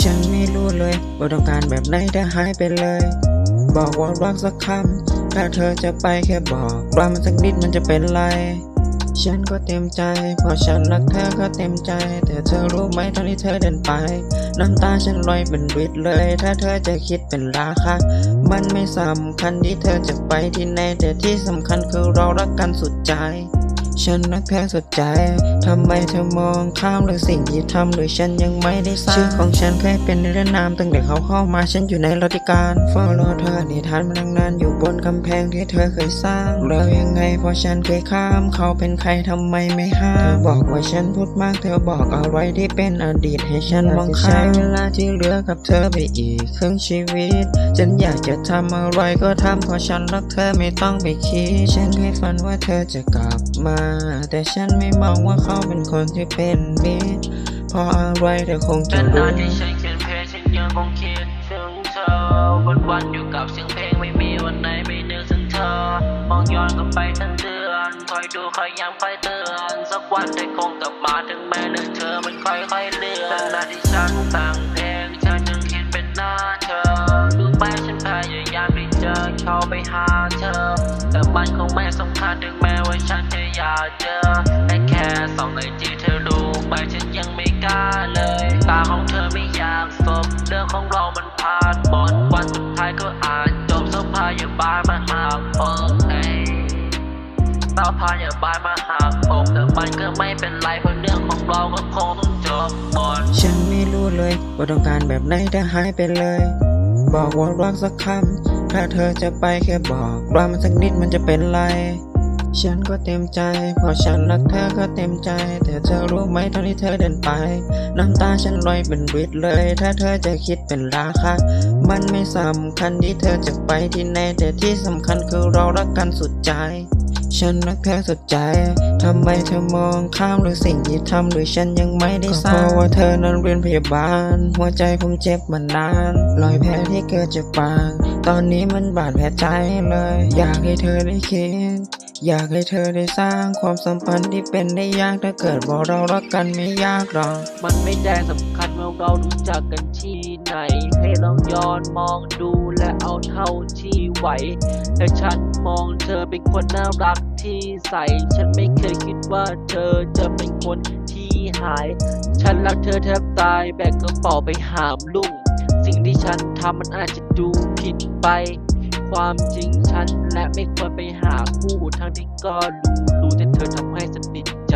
ฉันไม่รู้เลยว่าต้องการแบบไหนเธอหายไปเลย บอกว่ารักสักคำถ้าเธอจะไปแค่บอกว่ามันสักนิดมันจะเป็นไร ฉันก็เต็มใจเพราะฉันรักเธอก็เต็มใจ แต่เธอรู้ไหมตอนที่เธอเดินไป น้ำตาฉันลอยเป็นวิดเลย ถ้าเธอจะคิดเป็นราคามันไม่สำคัญที่เธอจะไปที่ไหนแต่ที่สำคัญคือเรารักกันสุดใจ ฉันรักเธอสุดใจ ทำไมเธอมองข้ามหรือสิ่งที่ทำหรือฉันยังไม่ได้สร้างชื่อของฉันเคยเป็นในเรื่องนามตั้งแต่เขาเข้ามาฉันอยู่ในรัติการเฝ้ารอเธอนิทานมาตั้งนานอยู่บนกำแพงที่เธอเคยสร้างแล้วยังไงพอฉันเคยข้ามเขาเป็นใครทำไมไม่ห้ามเธอบอกว่าฉันพูดมากเธอบอกอะไรที่เป็นอดีตให้ฉันมองข้ามใช้เวลาที่เหลือกับเธอไปอีกครึ่งชีวิตฉันอยากจะทำอะไรก็ทำเพราะฉันรักเธอไม่ต้องไปคิดฉันเคยฝันว่าเธอจะกลับมาแต่ฉันไม่มองว่าเขาเป็นคนที่เป็นมิตรเพราะอะไรเธอคงจะเป็นารู้ที่ฉันเขียนเพลงฉันยังคงคิดถึงเธอวันวันๆอยู่กับเสียงเพลงไม่มีวันไหนไม่นึกถึงเธอ มองย้อนกลับไปทั้งเดือนคอยดูคอยย้ำคอยเตือนสักวันเธอคงกลับมาถึงแม้เรื่องเธอมันค่อยๆเลื่อนเป็นนาที่ฉันแต่งเพลงฉันยังเขียนเป็นหน้าเธอรู้ไหมฉันพยายามที่จะเข้าไปหา แต่มันคงไม่สำคัญถึงแม้ว่าฉันจะอยากเจอแต่แค่สองไอจีเธอรู้ไหมฉันยังไม่กล้าเลย ตาของเธอไม่อยากสบเรื่องของเรามันผ่านหมดวันสุดท้ายก็อาจจบสภาอย่าบายมาหาผมเองสภาอย่าบายมาหาผมแต่มันก็ไม่เป็นไรเพราะเรื่องของเราก็คงต้องจบหมดฉันไม่รู้เลยว่าต้องการแบบไหนเธอหายไปเลย บอกว่ารักสักคำ ถ้าเธอจะไปแค่บอกว่ามันสักนิดมันจะเป็นไร ฉันก็เต็มใจเพราะฉันรักเธอก็เต็มใจ แต่เธอรู้ไหมตอนที่เธอเดินไป น้ำตาฉันลอยเป็นวิดเลย ถ้าเธอจะคิดเป็นราคา มันไม่สำคัญที่เธอจะไปที่ไหนแต่ที่สำคัญคือเรารักกันสุดใจ ฉันรักเธอสุดใจ ทำไมเธอมองข้ามหรือสิ่งที่ทำหรือฉันยังไม่ได้สร้างเพราะว่าเธอนั้นเรียนพยาบาล หัวใจผมเจ็บมานาน รอยแผลที่เกิดจากปาก ตอนนี้มันบาดแผลใจเลย อยากให้เธอได้คิด อยากให้เธอได้สร้างความสัมพันธ์ที่เป็นได้ยากถ้าเกิดว่าเรารักกันไม่ยากหรอกมันไม่ได้สำคัญว่าเรารู้จักกันที่ไหน ให้ลองย้อนมองดูและเอาเท่าที่ไหวแต่ฉันมองเธอเป็นคนน่ารักที่ใส ฉันไม่เคยคิดว่าเธอจะเป็นคนที่หาย ฉันรักเธอแทบตายแบกกระเป๋าไปหามลุ่งสิ่งที่ฉันทำมันอาจจะดูผิดไป ความจริงฉันและไม่ควรไปหาคู่ทั้งที่ก็รู้รู้แต่เธอทำให้ฉันติดใจ